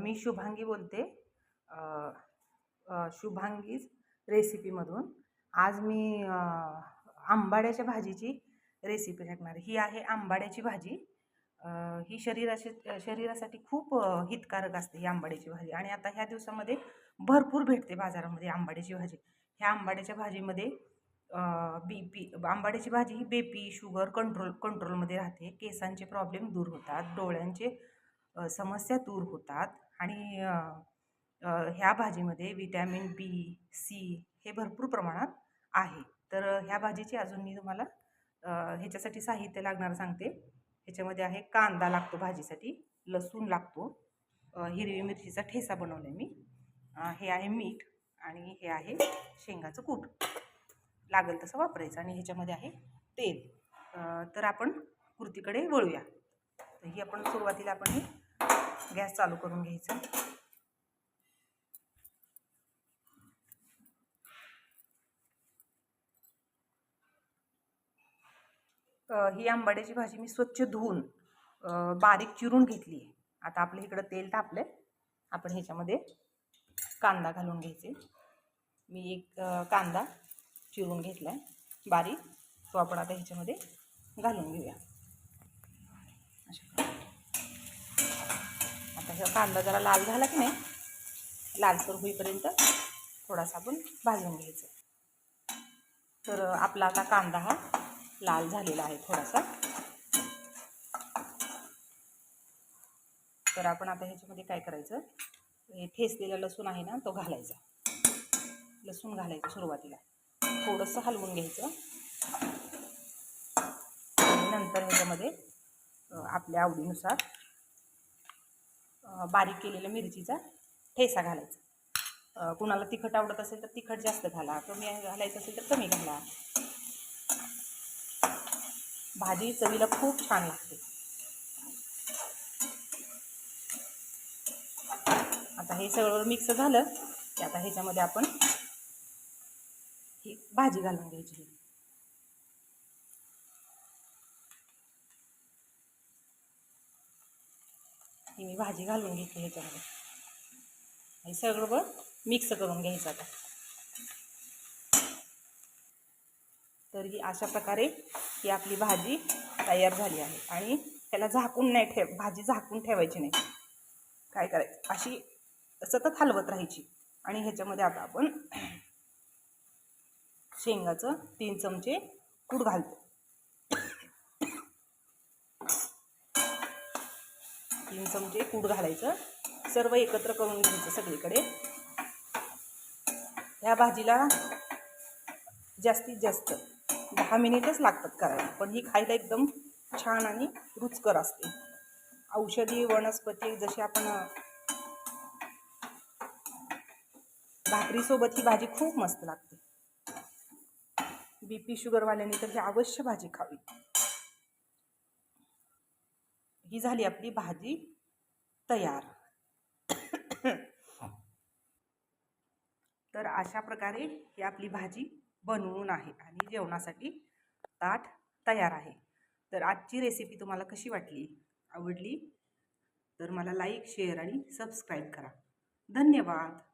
मी शुभांगी बोलते. शुभांगीज रेसिपीमधून आज मी आंबाड्याच्या भाजीची रेसिपी टाकणार. ही आहे आंबाड्याची भाजी. ही शरीराशी शरीरासाठी खूप हितकारक असते ही आंबाड्याची भाजी. आणि आता ह्या दिवसामध्ये भरपूर भेटते बाजारामध्ये आंबाड्याची भाजी. ह्या आंबाड्याच्या भाजीमध्ये बी पी आंबाड्याची भाजी ही बेपी शुगर कंट्रोल कंट्रोलमध्ये राहते. केसांचे प्रॉब्लेम दूर होतात. डोळ्यांचे समस्या दूर होतात आणि ह्या भाजीमध्ये विटॅमिन बी सी हे भरपूर प्रमाणात आहे. तर ह्या भाजीची अजून मी तुम्हाला ह्याच्यासाठी साहित्य लागणार सांगते. ह्याच्यामध्ये आहे कांदा लागतो भाजीसाठी लसूण लागतो हिरवी मिरचीचा ठेसा बनवला आहे मी हे आहे मीठ आणि हे आहे शेंगाचं कूट. लागेल तसं वापरायचं आणि ह्याच्यामध्ये आहे तेल. तर आपण कुर्तीकडे वळूया. तर ही आपण सुरुवातीला आपण हे गॅस चालू करून घ्यायचा. ही आंबाड्याची भाजी मी स्वच्छ धुवून बारीक चिरून घेतली आहे. आता आपलं इकडं तेल तापलं आहे आपण ह्याच्यामध्ये कांदा घालून घ्यायचे. मी एक कांदा चिरून घेतला आहे बारीक. तो आपण आता ह्याच्यामध्ये घालून घेऊया. अशा प्रकारे. कांदा जरा लाल झाला की नाही लालसर होईपर्यंत थोडासा आपण भाजून घ्यायचं. तर आपला आता कांदा हा लाल झालेला आहे थोडासा. तर आपण आता ह्याच्यामध्ये काय करायचं हे ठेचलेला लसूण आहे ना तो घालायचा. लसूण घालायचं सुरुवातीला. थोडंसं हलवून घ्यायचं. नंतर ह्याच्यामध्ये आपल्या आवडीनुसार बारीक केलेल्या मिरचीचा ठेसा घालायचा. कुणाला तिखट आवडत असेल तर तिखट जास्त घाला. कमी घालायचं असेल तर कमी घाला. भाजी चवीला खूप छान लागते. आता हे सगळं मिक्स झालं की आता ह्याच्यामध्ये आपण ही भाजी घालून घ्यायची. ती मी भाजी घालून घेतली ह्याच्यामध्ये. हे सगळं बघ मिक्स करून घ्यायचं आता. तर ही अशा प्रकारे ही आपली भाजी तयार झाली आहे. आणि त्याला झाकून नाही ठेव भाजी झाकून ठेवायची नाही. काय करायचं अशी सतत हलवत राहायची. आणि ह्याच्यामध्ये आता आपण शेंगाचं तीन चमचे कूड घालतो. तीन चमचे म्हणजे कूट घालायचं. सर्व एकत्र करून घ्यायचं सगळीकडे. ह्या भाजीला जास्तीत जास्त दहा मिनिटच लागतात करायला पण ही खायला एकदम छान आणि रुचकर असते. औषधी वनस्पती जशी आपण भाकरीसोबत ही भाजी खूप मस्त लागते. बी पी शुगरवाल्यांनी तर ही अवश्य भाजी खावी. ही झाली आपली भाजी तयार. तर अशा प्रकारे ही आपली भाजी बनवून आहे आणि जेवणासाठी ताट तयार आहे. तर आजची रेसिपी तुम्हाला कशी वाटली? आवडली? तर मला लाईक शेअर आणि सबस्क्राईब करा. धन्यवाद!